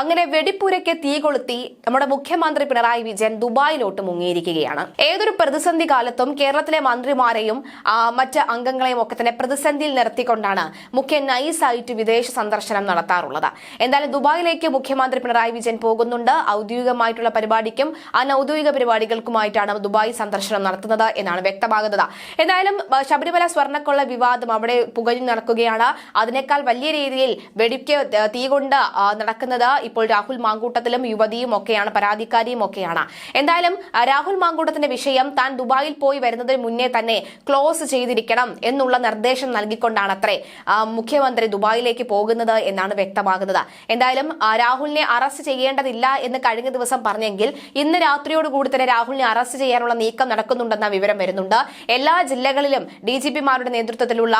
അങ്ങനെ വെടിപ്പുരയ്ക്ക് തീ കൊളുത്തി നമ്മുടെ മുഖ്യമന്ത്രി പിണറായി വിജയൻ ദുബായിലോട്ട് മുങ്ങിയിരിക്കുകയാണ്. ഏതൊരു പ്രതിസന്ധി കാലത്തും കേരളത്തിലെ മന്ത്രിമാരെയും മറ്റ് അംഗങ്ങളെയും ഒക്കെ തന്നെ പ്രതിസന്ധിയിൽ നിർത്തിക്കൊണ്ടാണ് മുഖ്യ നൈസായിട്ട് വിദേശ സന്ദർശനം നടത്താറുള്ളത്. എന്തായാലും ദുബായിലേക്ക് മുഖ്യമന്ത്രി പിണറായി വിജയൻ പോകുന്നുണ്ട്. ഔദ്യോഗികമായിട്ടുള്ള പരിപാടിക്കും അനൌദ്യോഗിക പരിപാടികൾക്കുമായിട്ടാണ് ദുബായ് സന്ദർശനം നടത്തുന്നത് എന്നാണ് വ്യക്തമാകുന്നത്. എന്തായാലും ശബരിമല സ്വർണക്കൊള്ള വിവാദം അവിടെ പുകഞ്ഞു നടക്കുകയാണ്. അതിനേക്കാൾ വലിയ രീതിയിൽ വെടിക്ക് തീ കൊണ്ട് നടക്കുന്നത് ഇപ്പോൾ രാഹുൽ മാങ്കൂട്ടത്തിലും യുവതിയും ഒക്കെയാണ് പരാതിക്കാരിയും ഒക്കെയാണ്. എന്തായാലും രാഹുൽ മാങ്കൂട്ടത്തിന്റെ വിഷയം താൻ ദുബായിൽ പോയി വരുന്നതിന് മുന്നേ തന്നെ ക്ലോസ് ചെയ്തിരിക്കണം എന്നുള്ള നിർദ്ദേശം നൽകിക്കൊണ്ടാണ് അത്രേ മുഖ്യമന്ത്രി ദുബായിലേക്ക് പോകുന്നത് എന്നാണ് വ്യക്തമാകുന്നത്. എന്തായാലും രാഹുലിനെ അറസ്റ്റ് ചെയ്യേണ്ടതില്ല എന്ന് കഴിഞ്ഞ ദിവസം പറഞ്ഞെങ്കിൽ ഇന്ന് രാത്രിയോടുകൂടി തന്നെ രാഹുലിനെ അറസ്റ്റ് ചെയ്യാനുള്ള നീക്കം നടക്കുന്നുണ്ടെന്ന വിവരം വരുന്നുണ്ട്. എല്ലാ ജില്ലകളിലും ഡി ജി പിമാരുടെ നേതൃത്വത്തിലുള്ള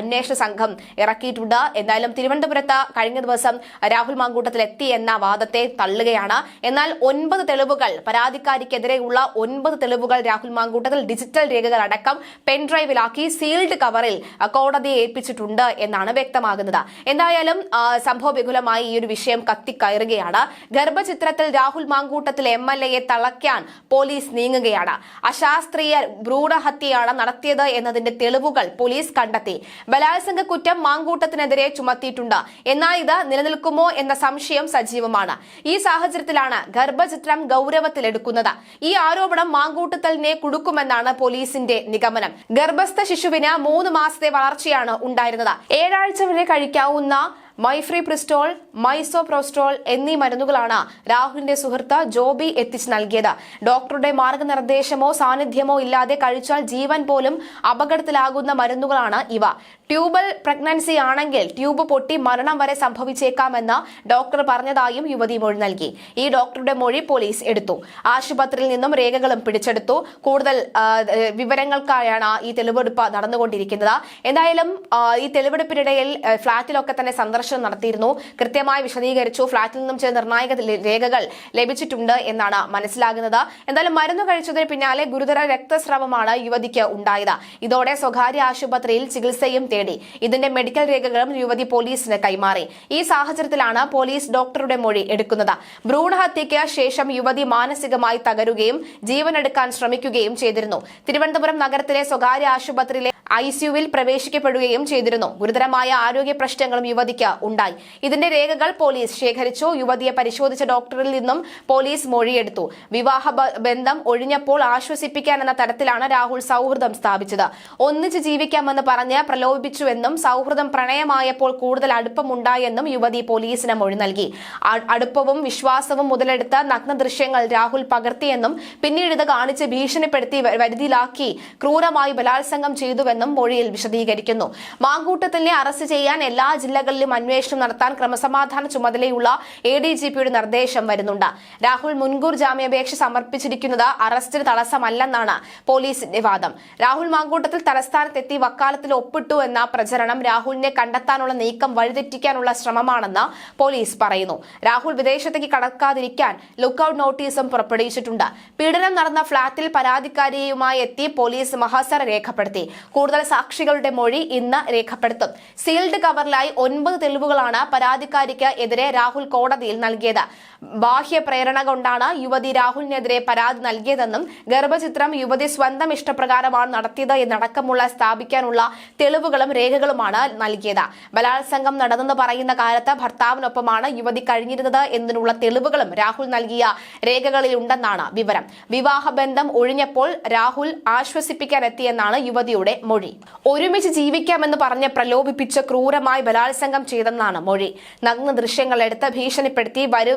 അന്വേഷണ സംഘം ഇറക്കിയിട്ടുണ്ട്. എന്തായാലും തിരുവനന്തപുരത്ത് കഴിഞ്ഞ ദിവസം രാഹുൽ മാങ്കൂട്ടത്തിൽ എത്തി എന്ന വാദത്തെ തള്ളുകയാണ്. എന്നാൽ ഒൻപത് തെളിവുകൾ പരാതിക്കാരിക്കെതിരെയുള്ള ഒൻപത് തെളിവുകൾ രാഹുൽ മാങ്കൂട്ടത്തിൽ ഡിജിറ്റൽ രേഖകൾ അടക്കം പെൻഡ്രൈവിലാക്കി സീൽഡ് കവറിൽ കോടതിയെ ഏൽപ്പിച്ചിട്ടുണ്ട് എന്നാണ് വ്യക്തമാകുന്നത്. എന്തായാലും സംഭവ സംഭവവിപുലമായി ഈ ഒരു വിഷയം കത്തിക്കയറുകയാണ്. ഗർഭചിത്രത്തിൽ രാഹുൽ മാങ്കൂട്ടത്തിൽ എം എൽ എയെ തളയ്ക്കാൻ പോലീസ് നീങ്ങുകയാണ്. അശാസ്ത്രീയ ഭ്രൂണഹത്യയാണ് നടത്തിയത് എന്നതിന്റെ തെളിവുകൾ പോലീസ് കണ്ടെത്തി. ബലാത്സംഗ കുറ്റം മാങ്കൂട്ടത്തിനെതിരെ ചുമത്തിയിട്ടുണ്ട്. എന്നാൽ ഇത് നിലനിൽക്കുമോ എന്ന സംശയം സജീവമാണ്. ഈ സാഹചര്യത്തിലാണ് ഗർഭചിത്രം ഗൗരവത്തിലെടുക്കുന്നത്. ഈ ആരോപണം മാങ്കൂട്ടത്തലിനെ കുടുക്കുമെന്നാണ് പോലീസിന്റെ നിഗമനം. ഗർഭസ്ഥ ശിശുവിന് മൂന്ന് മാസത്തെ വളർച്ചയാണ് ഉണ്ടായിരുന്നത്. ഏഴാഴ്ച വരെ കഴിക്കാവുന്ന മൈഫ്രി പ്രിസ്റ്റോൾ മൈസോപ്രോസ്റ്റോൾ എന്നീ മരുന്നുകളാണ് രാഹുലിന്റെ സുഹൃത്ത് ജോബി എത്തിച്ചു നൽകിയത്. ഡോക്ടറുടെ മാർഗനിർദ്ദേശമോ സാന്നിധ്യമോ ഇല്ലാതെ കഴിച്ചാൽ ജീവൻ പോലും അപകടത്തിലാകുന്ന മരുന്നുകളാണ് ഇവ. ട്യൂബൽ പ്രഗ്നൻസി ആണെങ്കിൽ ട്യൂബ് പൊട്ടി മരണം വരെ സംഭവിച്ചേക്കാമെന്ന് ഡോക്ടർ പറഞ്ഞതായും യുവതി മൊഴി നൽകി. ഈ ഡോക്ടറുടെ മൊഴി പോലീസ് എടുത്തു. ആശുപത്രിയിൽ നിന്നും രേഖകളും പിടിച്ചെടുത്തു. കൂടുതൽ വിവരങ്ങൾക്കായാണ് ഈ തെളിവെടുപ്പ് നടന്നുകൊണ്ടിരിക്കുന്നത്. എന്തായാലും ഈ തെളിവെടുപ്പിനിടയിൽ ഫ്ളാറ്റിലൊക്കെ തന്നെ സന്ദർശനം നടത്തിയിരുന്നു. കൃത്യമായി വിശദീകരിച്ചു. ഫ്ളാറ്റിൽ നിന്നും ചില നിർണായക രേഖകൾ ലഭിച്ചിട്ടുണ്ട് എന്നാണ് മനസ്സിലാകുന്നത്. എന്തായാലും മരുന്ന് കഴിച്ചതിന് പിന്നാലെ ഗുരുതര രക്തസ്രവമാണ് യുവതിക്ക് ഉണ്ടായത്. ഇതോടെ സ്വകാര്യ ആശുപത്രിയിൽ ചികിത്സയും തേടി. ഇതിന്റെ മെഡിക്കൽ രേഖകളും യുവതി പോലീസിന് കൈമാറി. ഈ സാഹചര്യത്തിലാണ് പോലീസ് ഡോക്ടറുടെ മൊഴി എടുക്കുന്നത്. ഭ്രൂണഹത്യയ്ക്ക് ശേഷം യുവതി മാനസികമായി തകരുകയും ജീവനെടുക്കാൻ ശ്രമിക്കുകയും ചെയ്തിരുന്നു. തിരുവനന്തപുരം നഗരത്തിലെ സ്വകാര്യ ആശുപത്രിയിലെ ഐസിയുവിൽ പ്രവേശിക്കപ്പെടുകയും ചെയ്തിരുന്നു. ഗുരുതരമായ ആരോഗ്യ പ്രശ്നങ്ങളും യുവതിക്ക് ഉണ്ടായി. ഇതിന്റെ രേഖകൾ പോലീസ് ശേഖരിച്ചു. യുവതിയെ പരിശോധിച്ച ഡോക്ടറിൽ നിന്നും പോലീസ് മൊഴിയെടുത്തു. വിവാഹ ബന്ധം ഒഴിഞ്ഞപ്പോൾ ആശ്വസിപ്പിക്കാൻ എന്ന തരത്തിലാണ് രാഹുൽ സൗഹൃദം സ്ഥാപിച്ചത്. ഒന്നിച്ച് ജീവിക്കാമെന്ന് പറഞ്ഞ് പ്രലോഭിപ്പിച്ചുവെന്നും സൗഹൃദം പ്രണയമായപ്പോൾ കൂടുതൽ അടുപ്പമുണ്ടായെന്നും യുവതി പോലീസിന് മൊഴി നൽകി. അടുപ്പവും വിശ്വാസവും മുതലെടുത്ത നഗ്ന ദൃശ്യങ്ങൾ രാഹുൽ പകർത്തിയെന്നും പിന്നീട് ഇത് കാണിച്ച് ഭീഷണിപ്പെടുത്തി വരുതിയിലാക്കി ക്രൂരമായി ബലാത്സംഗം ചെയ്തുവെന്നും മൊഴിയിൽ വിശദീകരിക്കുന്നു. മാങ്കൂട്ടത്തിനെ അറസ്റ്റ് ചെയ്യാൻ എല്ലാ ജില്ലകളിലും അന്വേഷണം നടത്താൻ ക്രമസമാധാന ചുമതലയുള്ള എ ഡി ജി പിയുടെ നിർദ്ദേശം വരുന്നുണ്ട്. രാഹുൽ മുൻകൂർ ജാമ്യാപേക്ഷ സമർപ്പിച്ചിരിക്കുന്നത് അറസ്റ്റിന് തടസ്സമല്ലെന്നാണ് പോലീസിന്റെ വാദം. രാഹുൽ മാങ്കൂട്ടത്തിൽ തലസ്ഥാനത്തെത്തി വക്കാലത്തിൽ ഒപ്പിട്ടു എന്ന പ്രചരണം രാഹുലിനെ കണ്ടെത്താനുള്ള നീക്കം വഴിതെറ്റിക്കാനുള്ള ശ്രമമാണെന്ന് പോലീസ് പറയുന്നു. രാഹുൽ വിദേശത്തേക്ക് കടക്കാതിരിക്കാൻ ലുക്കൌട്ട് നോട്ടീസും പുറപ്പെടുവിച്ചിട്ടുണ്ട്. പീഡനം നടന്ന ഫ്ളാറ്റിൽ പരാതിക്കാരിയുമായി എത്തി പോലീസ് മഹാസർ രേഖപ്പെടുത്തി. കൂടുതൽ സാക്ഷികളുടെ മൊഴി ഇന്ന് രേഖപ്പെടുത്തും. സീൽഡ് കവറിലായി ഒൻപത് തെളിവുകളാണ് പരാതിക്കാരിക്ക് എതിരെ രാഹുൽ കോടതിയിൽ നൽകിയത്. ബാഹ്യ പ്രേരണ കൊണ്ടാണ് യുവതി രാഹുലിനെതിരെ പരാതി നൽകിയതെന്നും ഗർഭചിത്രം യുവതി സ്വന്തം ഇഷ്ടപ്രകാരമാണ് നടത്തിയത് എന്നടക്കമുള്ള സ്ഥാപിക്കാനുള്ള തെളിവുകളും രേഖകളുമാണ് നൽകിയത്. ബലാത്സംഗം നടന്നെന്ന് പറയുന്ന കാലത്ത് ഭർത്താവിനൊപ്പമാണ് യുവതി കഴിഞ്ഞിരുന്നത് എന്നതിനുള്ള തെളിവുകളും രാഹുൽ നൽകിയ രേഖകളിലുണ്ടെന്നാണ് വിവരം. വിവാഹബന്ധം ഒഴിഞ്ഞപ്പോൾ രാഹുൽ ആശ്വസിപ്പിക്കാനെത്തിയെന്നാണ് യുവതിയുടെ മൊഴി. ഒരുമിച്ച് ജീവിക്കാമെന്ന് പറഞ്ഞ് പ്രലോഭിപ്പിച്ച് ക്രൂരമായി ബലാത്സംഗം ചെയ്തെന്നാണ് മൊഴി. നഗ്ന ദൃശ്യങ്ങൾ എടുത്ത് ഭീഷണിപ്പെടുത്തി വരു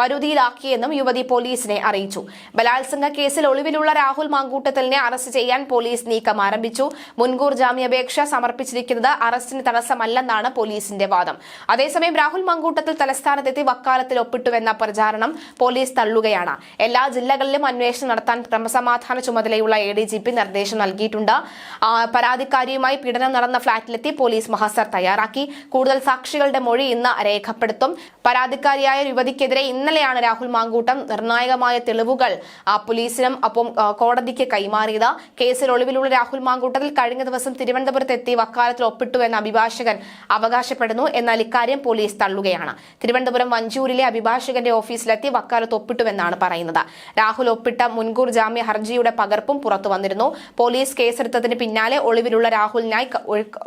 വരുതിയിലാക്കിയെന്നും യുവതി പോലീസിനെ അറിയിച്ചു. ബലാത്സംഗ കേസിൽ ഒളിവിലുള്ള രാഹുൽ മാങ്കൂട്ടത്തലിനെ അറസ്റ്റ് ചെയ്യാൻ പോലീസ് നീക്കം ആരംഭിച്ചു. മുൻകൂർ ജാമ്യാപേക്ഷ സമർപ്പിച്ചിരിക്കുന്നത് അറസ്റ്റിന് തടസ്സമല്ലെന്നാണ് പോലീസിന്റെ വാദം. അതേസമയം രാഹുൽ മാങ്കൂട്ടത്തിൽ തലസ്ഥാനത്തെത്തി വക്കാലത്തിൽ ഒപ്പിട്ടുവെന്ന പ്രചാരണം പോലീസ് തള്ളുകയാണ്. എല്ലാ ജില്ലകളിലും അന്വേഷണം നടത്താൻ ക്രമസമാധാന ചുമതലയുള്ള എ ഡി ജി പി നിർദ്ദേശം നൽകിയിട്ടുണ്ട്. പരാതിക്കാരിയുമായി പീഡനം നടന്ന ഫ്ളാറ്റിലെത്തി പോലീസ് മഹസർ തയ്യാറാക്കി. കൂടുതൽ സാക്ഷികളുടെ മൊഴി ഇന്ന് രേഖപ്പെടുത്തും. പരാതിക്കാരിയായ യുവതിക്കെതിരെ ഇന്നലെയാണ് രാഹുൽ മാങ്കൂട്ടം നിർണായകമായ തെളിവുകൾ പോലീസിനും അപ്പം കോടതിക്ക് കൈമാറിയത്. കേസിൽ ഒളിവിലുള്ള രാഹുൽ മാങ്കൂട്ടത്തിൽ കഴിഞ്ഞ ദിവസം തിരുവനന്തപുരത്ത് എത്തി വക്കാലത്തിൽ ഒപ്പിട്ടു എന്ന അഭിഭാഷകൻ അവകാശപ്പെടുന്നു. എന്നാൽ ഇക്കാര്യം പോലീസ് തള്ളുകയാണ്. തിരുവനന്തപുരം വഞ്ചൂരിലെ അഭിഭാഷകന്റെ ഓഫീസിലെത്തി വക്കാലത്ത് ഒപ്പിട്ടുവെന്നാണ് പറയുന്നത്. രാഹുൽ ഒപ്പിട്ട മുൻകൂർ ജാമ്യ ഹർജിയുടെ പകർപ്പും പുറത്തു വന്നിരുന്നു പോലീസ് കേസെടുത്തതിന് പിന്നാലെ ഒളിവിലുള്ള രാഹുലിനായി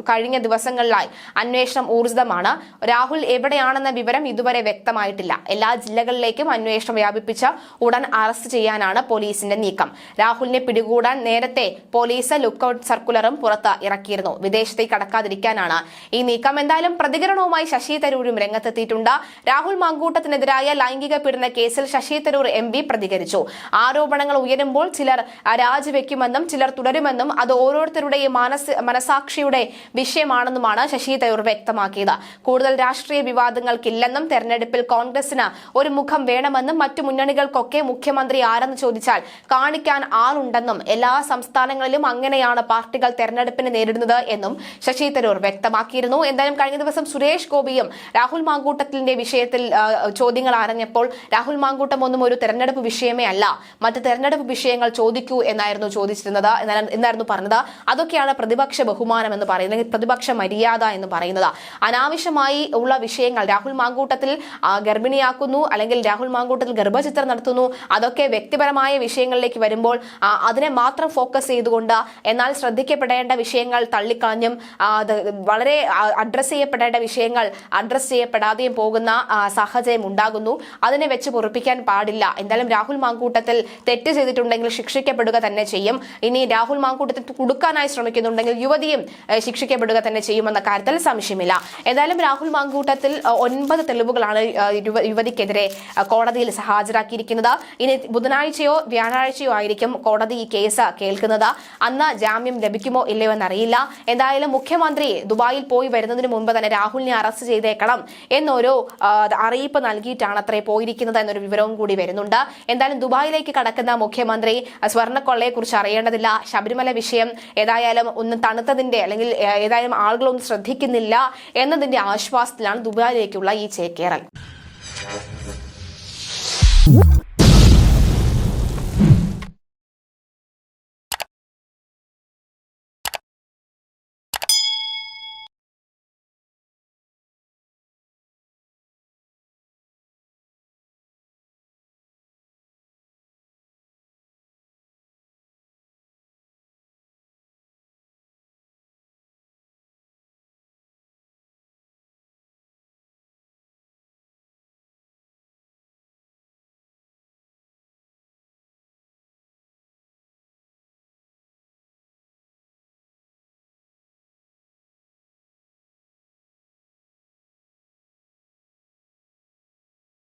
കഴിഞ്ഞ ദിവസങ്ങളിലായി അന്വേഷണം ഊർജിതമാണ്. രാഹുൽ എവിടെയാണെന്ന വിവരം ഇതുവരെ വ്യക്തമായിട്ടില്ല. എല്ലാ ജില്ലകളിലേക്കും അന്വേഷണം വ്യാപിപ്പിച്ച ഉടൻ അറസ്റ്റ് ചെയ്യാനാണ് പോലീസിന്റെ നീക്കം. രാഹുലിനെ പിടികൂടാൻ നേരത്തെ പോലീസ് ലുക്കൌട്ട് സർക്കുലറും പുറത്ത് ഇറക്കിയിരുന്നു. വിദേശത്തേക്ക് കടക്കാതിരിക്കാനാണ് ഈ നീക്കം. എന്തായാലും പ്രതികരണവുമായി ശശി തരൂരും രംഗത്തെത്തിയിട്ടുണ്ട്. രാഹുൽ മാങ്കൂട്ടത്തിനെതിരായ ലൈംഗിക പീഡന കേസിൽ ശശി തരൂർ എം പ്രതികരിച്ചു. ആരോപണങ്ങൾ ഉയരുമ്പോൾ ചിലർ രാജിവെക്കുമെന്നും ചിലർ തുടരുമെന്നും അത് ഓരോരുത്തരുടെയും മനസ് മനസാക്ഷിയുടെ വിഷയമാണെന്നുമാണ് ശശി തരൂർ വ്യക്തമാക്കിയത്. കൂടുതൽ രാഷ്ട്രീയ വിവാദങ്ങൾക്കില്ലെന്നും തെരഞ്ഞെടുപ്പിൽ കോൺഗ്രസിന് ഒരു മുഖം വേണമെന്നും മറ്റു മുന്നണികൾക്കൊക്കെ മുഖ്യമന്ത്രി ആരെന്ന് ചോദിച്ചാൽ കാണിക്കാൻ ആളുണ്ടെന്നും എല്ലാ സംസ്ഥാനങ്ങളിലും അങ്ങനെയാണ് പാർട്ടികൾ തെരഞ്ഞെടുപ്പിനെ നേരിടുന്നത് എന്നും ശശി തരൂർ വ്യക്തമാക്കിയിരുന്നു. എന്തായാലും കഴിഞ്ഞ ദിവസം സുരേഷ് ഗോപിയും രാഹുൽ മാങ്കൂട്ടത്തിന്റെ വിഷയത്തിൽ ചോദ്യങ്ങൾ ആരഞ്ഞപ്പോൾ രാഹുൽ മാങ്കൂട്ടം ഒന്നും ഒരു തെരഞ്ഞെടുപ്പ് വിഷയമേ അല്ല മറ്റ് തെരഞ്ഞെടുപ്പ് വിഷയങ്ങൾ ചോദിക്കൂ എന്നായിരുന്നു ചോദിച്ചിരുന്നത് എന്നായിരുന്നു പറഞ്ഞത്. അതൊക്കെയാണ് പ്രതിപക്ഷ ബഹുമാനം എന്ന് പറയുന്നത് അല്ലെങ്കിൽ പ്രതിപക്ഷ മര്യാദ എന്ന് പറയുന്നത്. അനാവശ്യമായി ഉള്ള വിഷയങ്ങൾ രാഹുൽ മാങ്കൂട്ടത്തിൽ ഗർഭിണിയാക്കുന്നു അല്ലെങ്കിൽ രാഹുൽ മാങ്കൂട്ടത്തിൽ ഗർഭചിത്രം നടത്തുന്നു അതൊക്കെ വ്യക്തിപരമായ വിഷയങ്ങളിലേക്ക് വരുമ്പോൾ അതിനെ മാത്രം ഫോക്കസ് ചെയ്തുകൊണ്ട് എന്നാൽ ശ്രദ്ധിക്കപ്പെടേണ്ട വിഷയങ്ങൾ തള്ളിക്കളഞ്ഞും വളരെ അഡ്രസ് ചെയ്യപ്പെടേണ്ട വിഷയങ്ങൾ അഡ്രസ് ചെയ്യപ്പെടാതെയും പോകുന്ന സാഹചര്യം ഉണ്ടാകുന്നു. അതിനെ വെച്ച് പൊറുപ്പിക്കാൻ പാടില്ല. എന്തായാലും രാഹുൽ മാങ്കൂട്ടത്തിൽ തെറ്റ് ചെയ്തിട്ടുണ്ടെങ്കിൽ ശിക്ഷിക്കപ്പെടുക തന്നെ ചെയ്യും. ഇനി രാഹുൽ മാങ്കൂട്ടത്തിൽ കുടുക്കാനായി ശ്രമിക്കുന്നുണ്ടെങ്കിൽ യുവതിയും ശിക്ഷിക്കപ്പെടുക തന്നെ ചെയ്യുമെന്ന കാര്യത്തിൽ സംശയമില്ല. എന്തായാലും രാഹുൽ മാങ്കൂട്ടത്തിൽ ഒൻപത് തെളിവുകളാണ് യുവതിക്കെതിരെ കോടതിയിൽ ഹാജരാക്കിയിരിക്കുന്നത്. ഇനി ബുധനാഴ്ചയോ വ്യാഴാഴ്ചയോ ആയിരിക്കും കോടതി ഈ കേസ് കേൾക്കുന്നത്. അന്ന് ജാമ്യം ലഭിക്കുമോ ഇല്ലയോ എന്നറിയില്ല. എന്തായാലും മുഖ്യമന്ത്രി ദുബായിൽ പോയി വരുന്നതിന് മുമ്പ് തന്നെ രാഹുലിനെ അറസ്റ്റ് ചെയ്തേക്കണം എന്നൊരു അറിയിപ്പ് നൽകിയിട്ടാണ് അത്രേ പോയിരിക്കുന്നത് എന്നൊരു വിവരവും കൂടി വരുന്നുണ്ട്. എന്തായാലും ദുബായിലേക്ക് കടക്കുന്ന മുഖ്യമന്ത്രി സ്വർണക്കൊള്ളയെ കുറിച്ച് അറിയേണ്ടതില്ല. ശബരിമല വിഷയം ഏതായാലും ഒന്ന് തണുത്തതിന്റെ അല്ലെങ്കിൽ ഏതായാലും ആളുകളൊന്നും ശ്രദ്ധിക്കുന്നില്ല എന്നതിന്റെ ആശ്വാസത്തിലാണ് ദുബായിലേക്കുള്ള ഈ ചേക്കേറൽ